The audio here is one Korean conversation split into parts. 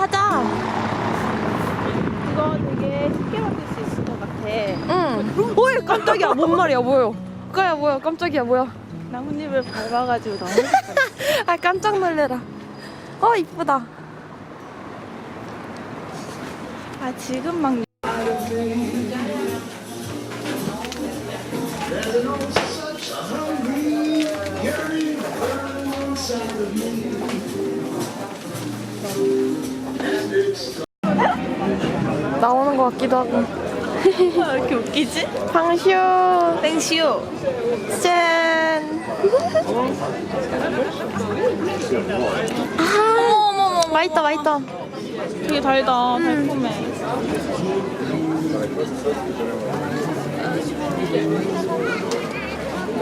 하자, 하자. 이거 되게 쉽게 만들 수 있을 것 같아. 응. 오이, 깜짝이야. 뭔 말이야, 뭐요? 그거야, 뭐야, 깜짝이야, 뭐야. 나뭇잎을 밟아가지고 너무. 아, 깜짝 놀래라. 어, 이쁘다. 아 지금 막 나오는 것 같기도 하고. 왜 이렇게 웃기지? 방슈. 땡시오. 짠. 어머 어머 어머. 맛있다, 맛있다. 되게 달다. 달콤해.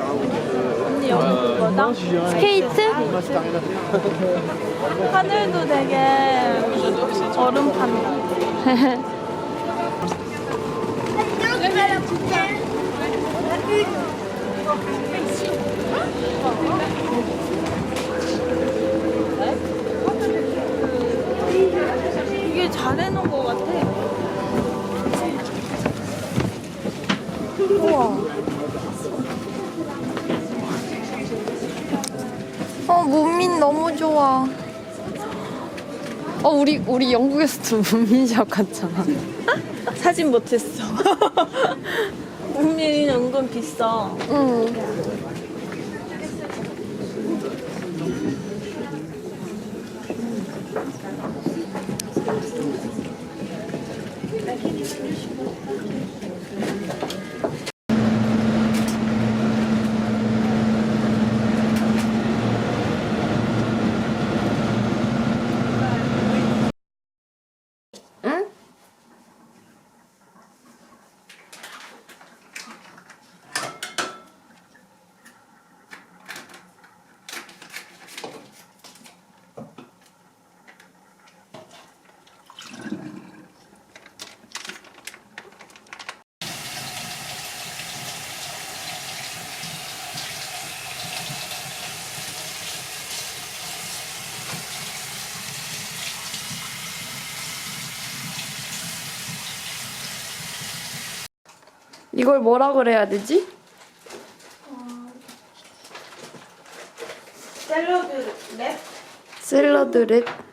언니 여기 그거다? 스케이트? 하늘도 되게 얼음판 같아. 이게 잘 해놓은 것 같아. 우리, 우리 영국에서도 문민샵 갔잖아. 사진 못했어. 국민이 은근 비싸. 응. 응? 이걸 뭐라 그래야 되지? 샐러드 랩? 샐러드 랩.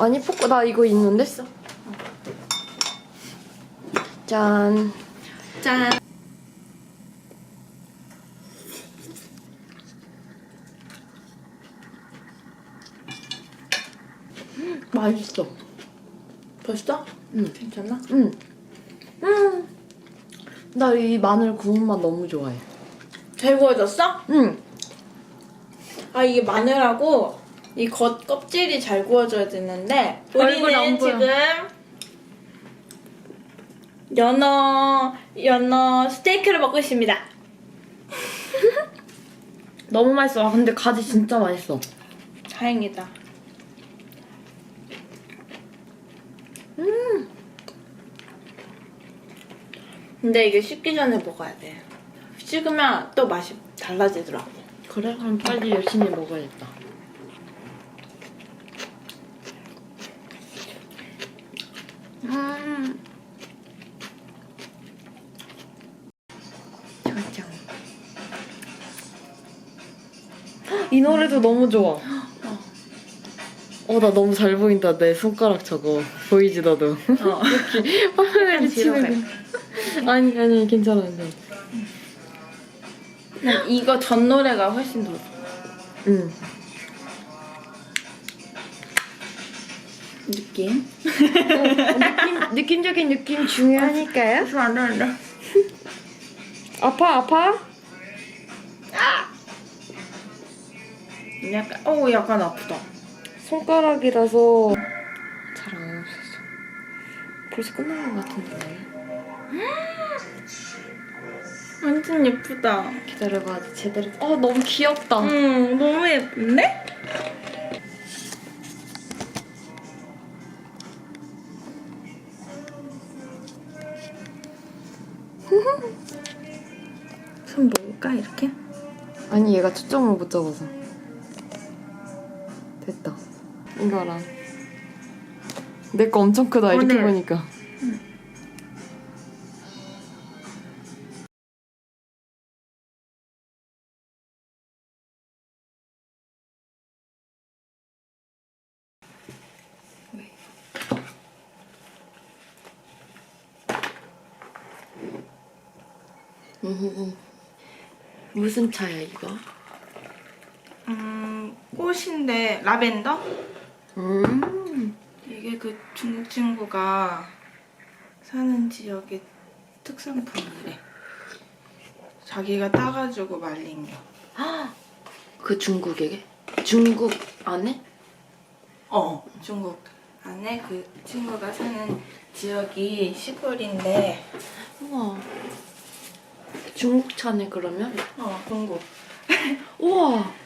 아니 포크 나 이거 있는데? 짠. 짠. 맛있어. 벌써? 응. 괜찮나? 응. 음. 나 이 마늘 구운 맛 너무 좋아해. 잘 구워졌어? 응. 아 이게 마늘하고 이 겉 껍질이 잘 구워져야 되는데 얼굴 안 우리는 보여. 지금 연어 연어 스테이크를 먹고 있습니다. 너무 맛있어. 아, 근데 가지 진짜 맛있어. 다행이다. 근데 이게 식기 전에 먹어야 돼. 식으면 또 맛이 달라지더라고. 그래? 그럼 빨리 열심히 먹어야겠다. 이 노래도 너무 좋아. 어, 나 너무 잘 보인다. 내 손가락 저거. 보이지, 너도? 어. 화면에 비치는 거. 아니, 아니, 괜찮아, 괜찮아. 난 이거 전 노래가 훨씬 더. 응. 느낌? 느낌, 느낌적인 느낌 중요하니까요. 안 돼, 안 돼. 아파, 아파? 약간, 어, 약간 아프다. 손가락이라서 잘 안 없었어. 벌써 끝나는 것 같은데. 완전 예쁘다. 기다려봐, 아직 제대로. 어, 너무 귀엽다. 응, 너무 예쁜데? 손 먹을까, 이렇게? 아니, 얘가 초점을 못 잡아서. 됐다. 이거랑. 내 거 엄청 크다, 이렇게 오늘. 보니까. 음, 무슨 차야, 이거? 음, 꽃인데, 라벤더? 음. 이게 그 중국 친구가 사는 지역의 특산품이래. 자기가 따가지고 말린 거. 그 중국에게? 중국 안에? 어, 중국 안에 그 친구가 사는 지역이 시골인데, 우와. 중국 차네 그러면? 어, 중국. 우와.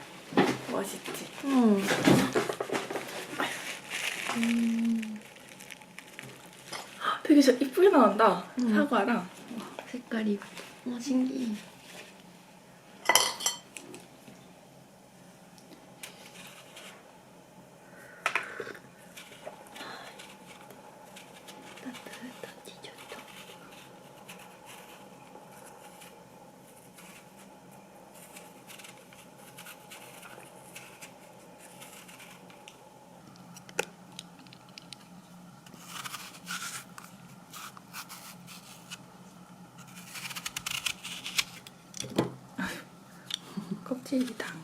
멋있지. 응. 되게 저 이쁘게 나온다. 음. 사과랑. 색깔이. 와 신기해. 껍질이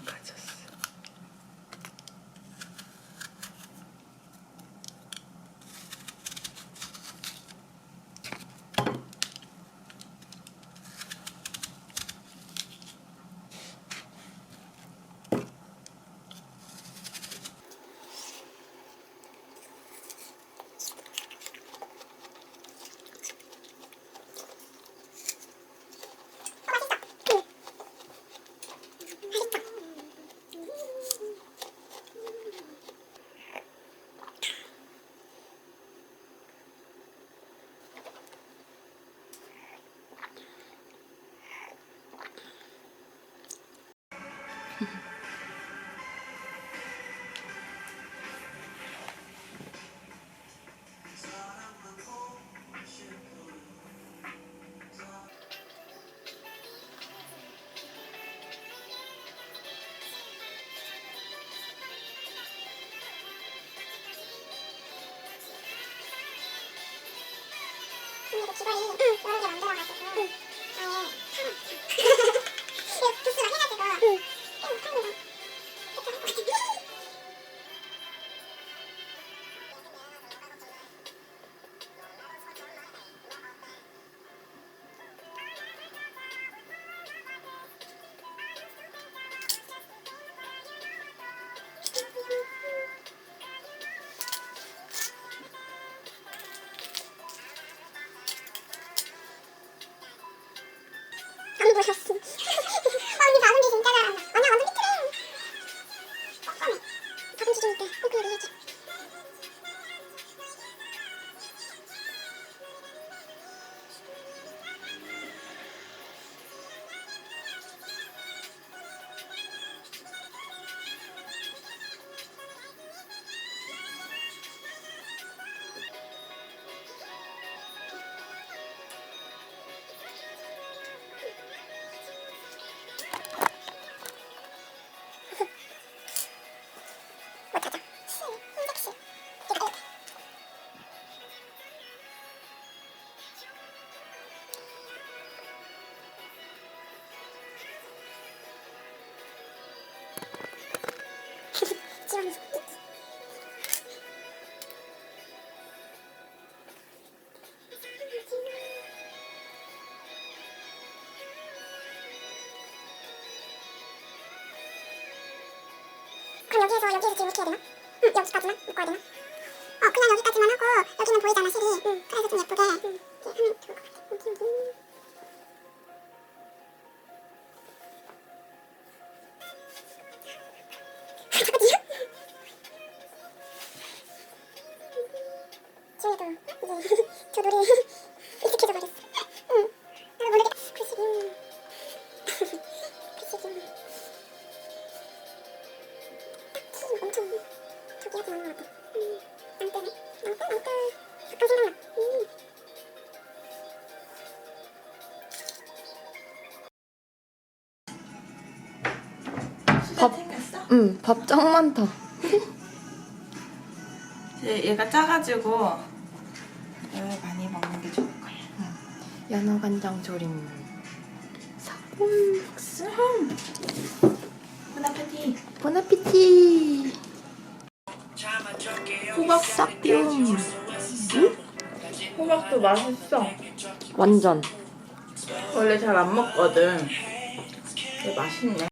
기본이 여러 개 만들어가지고 아예 이거 부스 막 해가지고 여기에서 지금 이렇게 해야 되나? 응 여기까지만 묶어야 되나? 어 그냥 여기까지만 하고 여기는 보이잖아 실이 응 그래서 좀 예쁘게 응. 이렇게 하면 좋을 것 같아 응, 응, 응. 밥 생겼어? 응, 밥 짱 많다. 이제 얘가 짜가지고 얘를 많이 먹는 게 좋을 거야. 연어 간장 조림. 사골. 보나페티. 보나피티. 호박 싹뿅. 호박도 맛있어. 완전. 원래 잘 안 먹거든. 근데 맛있네.